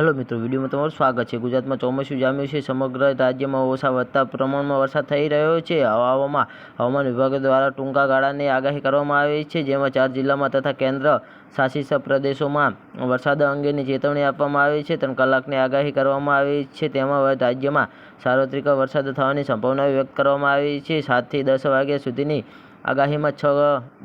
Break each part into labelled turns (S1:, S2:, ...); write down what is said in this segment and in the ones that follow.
S1: Hello મિત્રો, વિડીયોમાં તમારું સ્વાગત છે. ગુજરાતમાં ચોમાસું જામ્યું છે. સમગ્ર રાજ્યમાં ઓછા વધતા પ્રમાણમાં વરસાદ થઈ રહ્યો છે. હવામાં હવામાન વિભાગ દ્વારા ટૂંકા ગાળાની આગાહી કરવામાં આવી છે, જેમાં ચાર જિલ્લામાં તથા કેન્દ્ર શાસિત પ્રદેશોમાં વરસાદ અંગેની ચેતવણી આપવામાં આવી છે. ત્રણ કલાકની આગાહી કરવામાં આવી છે. તેમાં રાજ્યમાં સાર્વત્રિક વરસાદ થવાની સંભાવના વ્યક્ત કરવામાં આવી છે. સાતથી દસ વાગ્યા સુધીની આગાહીમાં છ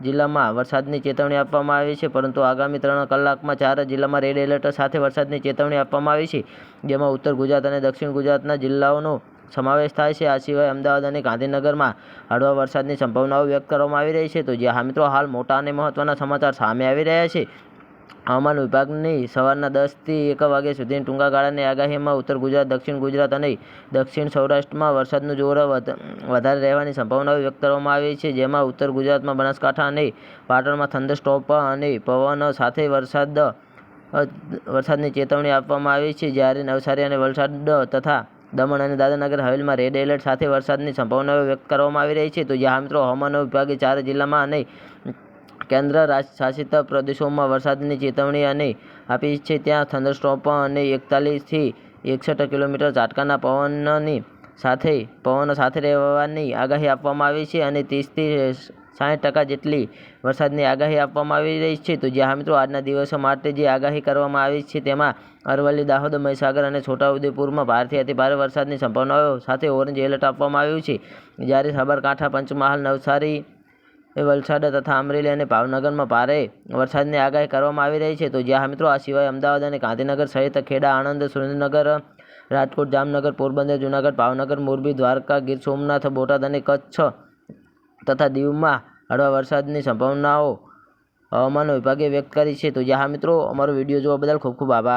S1: જિલ્લામાં વરસાદની ચેતવણી આપવામાં આવી છે, પરંતુ આગામી ત્રણ કલાકમાં ચાર જિલ્લામાં રેડ એલર્ટ સાથે વરસાદની ચેતવણી આપવામાં આવી છે, જેમાં ઉત્તર ગુજરાત અને દક્ષિણ ગુજરાતના જિલ્લાઓનો સમાવેશ થાય છે. આ સિવાય અમદાવાદ અને ગાંધીનગરમાં હળવા વરસાદની સંભાવનાઓ વ્યક્ત કરવામાં આવી રહી છે. તો જે હા મિત્રો, હાલ મોટા અને મહત્ત્વના સમાચાર સામે આવી રહ્યા છે. હવામાન વિભાગની સવારના દસથી એક વાગ્યા સુધીની ટૂંકા ગાળાની આગાહીમાં ઉત્તર ગુજરાત, દક્ષિણ ગુજરાત અને દક્ષિણ સૌરાષ્ટ્રમાં વરસાદનું જોર વધ- વધારે રહેવાની સંભાવનાઓ વ્યક્ત કરવામાં આવી છે, જેમાં ઉત્તર ગુજરાતમાં બનાસકાંઠા અને પાટણમાં થંડરસ્ટોપ અને પવન સાથે વરસાદ, વરસાદની ચેતવણી આપવામાં આવી છે. જ્યારે નવસારી અને વલસાડ તથા દમણ અને દાદરાનગર હવેલીમાં રેડ એલર્ટ સાથે વરસાદની સંભાવનાઓ વ્યક્ત કરવામાં આવી રહી છે. તો જ્યાં મિત્રો હવામાન વિભાગે ચાર જિલ્લામાં અને કેન્દ્ર શાસિત પ્રદેશોમાં વરસાદની ચેતવણી અને આપી છે. ત્યાં થંડરસ્ટોપ અને એકતાલીસથી એકસઠ કિલોમીટર ઝાટકાના પવનની સાથે, પવનો સાથે રહેવાની આગાહી આપવામાં આવી છે અને ત્રીસથી સાઠ ટકા જેટલી વરસાદની આગાહી આપવામાં આવી રહી છે. તો જ્યાં મિત્રો, આજના દિવસો માટે જે આગાહી કરવામાં આવી છે તેમાં અરવલ્લી, દાહોદ, મહીસાગર અને છોટાઉદેપુરમાં ભારેથી અતિ ભારે વરસાદની સંભાવનાઓ સાથે ઓરેન્જ એલર્ટ આપવામાં આવ્યું છે. જ્યારે સાબરકાંઠા, પંચમહાલ, નવસારી વલસાડ તથા અમરેલી અને ભાવનગરમાં ભારે વરસાદની આગાહી કરવામાં આવી રહી છે. તો જ્યાં મિત્રો, આ સિવાય અમદાવાદ અને ગાંધીનગર સહિત ખેડા, આણંદ, સુરેન્દ્રનગર, રાજકોટ, જામનગર, પોરબંદર, જૂનાગઢ, ભાવનગર, મોરબી, દ્વારકા, ગીર સોમનાથ, બોટાદ અને કચ્છ તથા દીવમાં હળવા વરસાદની સંભાવનાઓ હવામાન વિભાગે વ્યક્ત કરી છે. તો જ્યાં મિત્રો, અમારો વીડિયો જોવા બદલ ખૂબ ખૂબ આભાર.